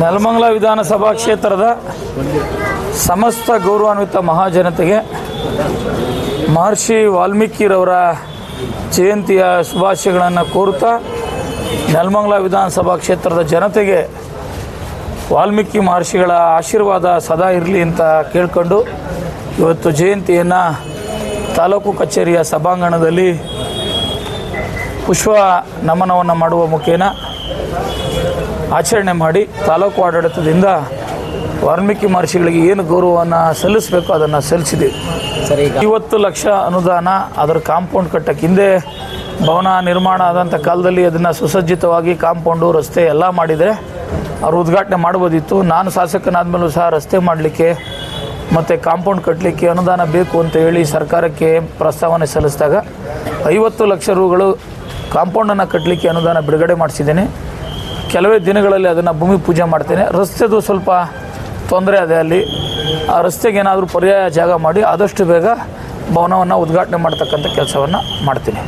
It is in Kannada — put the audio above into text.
ನೆಲಮಂಗಲ ವಿಧಾನಸಭಾ ಕ್ಷೇತ್ರದ ಸಮಸ್ತ ಗೌರವಾನ್ವಿತ ಮಹಾಜನತೆಗೆ ಮಹರ್ಷಿ ವಾಲ್ಮೀಕಿರವರ ಜಯಂತಿಯ ಶುಭಾಶಯಗಳನ್ನು ಕೋರುತ್ತಾ ನೆಲಮಂಗಲ ವಿಧಾನಸಭಾ ಕ್ಷೇತ್ರದ ಜನತೆಗೆ ವಾಲ್ಮೀಕಿ ಮಹರ್ಷಿಗಳ ಆಶೀರ್ವಾದ ಸದಾ ಇರಲಿ ಅಂತ ಕೇಳ್ಕೊಂಡು ಇವತ್ತು ಜಯಂತಿಯನ್ನು ತಾಲೂಕು ಕಚೇರಿಯ ಸಭಾಂಗಣದಲ್ಲಿ ಪುಷ್ಪ ನಮನವನ್ನು ಮಾಡುವ ಮುಖೇನ ಆಚರಣೆ ಮಾಡಿ ತಾಲೂಕು ಆಡಳಿತದಿಂದ ವಾಲ್ಮೀಕಿ ಮಹರ್ಷಿಗಳಿಗೆ ಏನು ಗೌರವವನ್ನು ಸಲ್ಲಿಸಬೇಕು ಅದನ್ನು ಸಲ್ಲಿಸಿದ್ದೀವಿ ಸರಿ ಈಗ. ಐವತ್ತು ಲಕ್ಷ ಅನುದಾನ ಅದರ ಕಾಂಪೌಂಡ್ ಕಟ್ಟಕ್ಕೆ ಹಿಂದೆ ಭವನ ನಿರ್ಮಾಣ ಆದಂಥ ಕಾಲದಲ್ಲಿ ಅದನ್ನು ಸುಸಜ್ಜಿತವಾಗಿ ಕಾಂಪೌಂಡು ರಸ್ತೆ ಎಲ್ಲ ಮಾಡಿದರೆ ಅವರು ಉದ್ಘಾಟನೆ ಮಾಡ್ಬೋದಿತ್ತು. ನಾನು ಶಾಸಕನಾದ ಮೇಲೂ ಸಹ ರಸ್ತೆ ಮಾಡಲಿಕ್ಕೆ ಮತ್ತು ಕಾಂಪೌಂಡ್ ಕಟ್ಟಲಿಕ್ಕೆ ಅನುದಾನ ಬೇಕು ಅಂತ ಹೇಳಿ ಸರ್ಕಾರಕ್ಕೆ ಪ್ರಸ್ತಾವನೆ ಸಲ್ಲಿಸಿದಾಗ ಐವತ್ತು ಲಕ್ಷ ರೂಗಳು ಕಾಂಪೌಂಡನ್ನು ಕಟ್ಟಲಿಕ್ಕೆ ಅನುದಾನ ಬಿಡುಗಡೆ ಮಾಡಿಸಿದ್ದೇನೆ. ಕೆಲವೇ ದಿನಗಳಲ್ಲಿ ಅದನ್ನು ಭೂಮಿ ಪೂಜೆ ಮಾಡ್ತೇನೆ. ರಸ್ತೆದು ಸ್ವಲ್ಪ ತೊಂದರೆ ಇದೆ ಅಲ್ಲಿ. ಆ ರಸ್ತೆಗೆ ಏನಾದರೂ ಪರ್ಯಾಯ ಜಾಗ ಮಾಡಿ ಆದಷ್ಟು ಬೇಗ ಭವನವನ್ನು ಉದ್ಘಾಟನೆ ಮಾಡ್ತಕ್ಕಂಥ ಕೆಲಸವನ್ನು ಮಾಡ್ತೀನಿ.